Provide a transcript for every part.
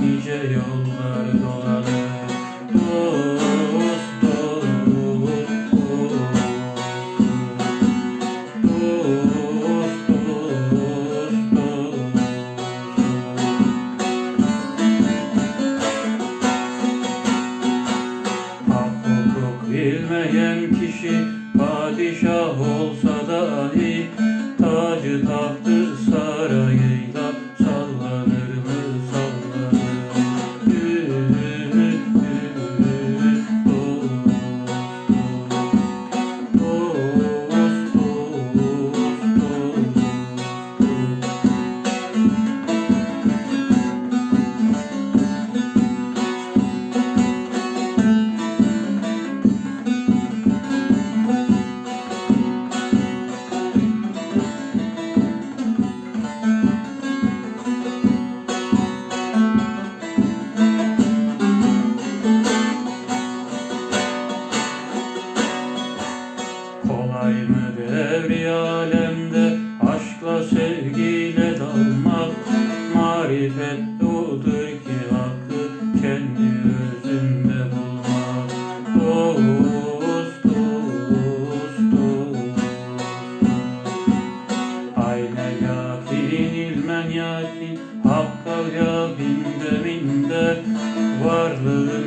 nice yollar dolanır. Dost, dost, dost Dost, dost, Hak hukuk bilmeyen kişi padişah olsa dahi alemde aşkla sevgiyle dalmak Marifet odur ki hakkı kendi özünde bulmak. Dost, dost, dost Ayne yakin ilmen yakin Hakka yakinde minder Varlığın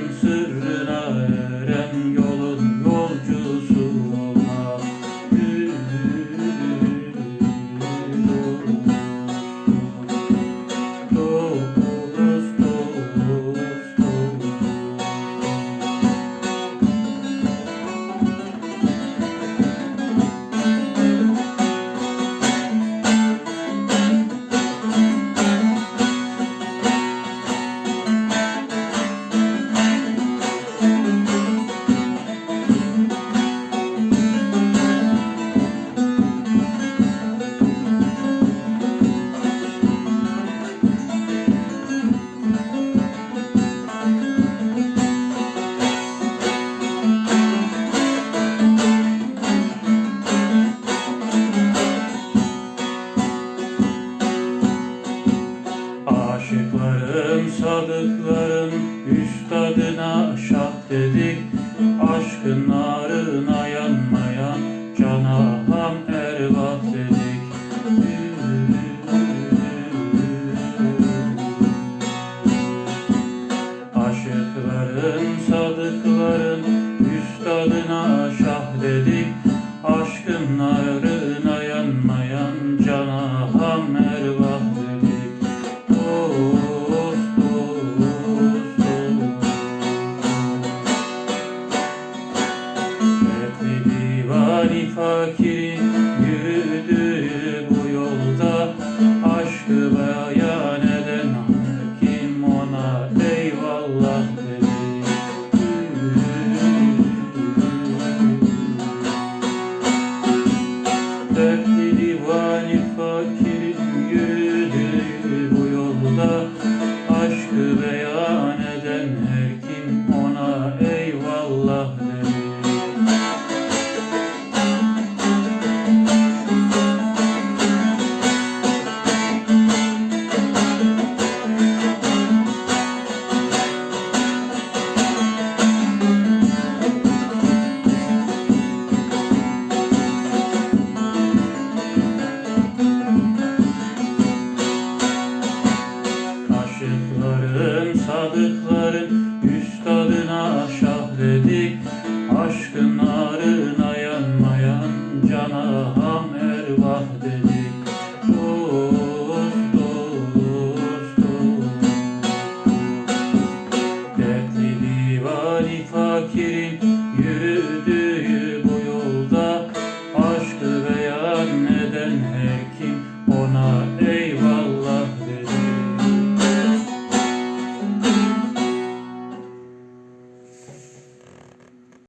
Aşıkların, sadıkların üstadına şah dedik. Aşkın narına yanmayan cana ham ervah dedik. Aşıkların, sadıkların Fani fakirin yürüdüğü bu yolda Aşkı ben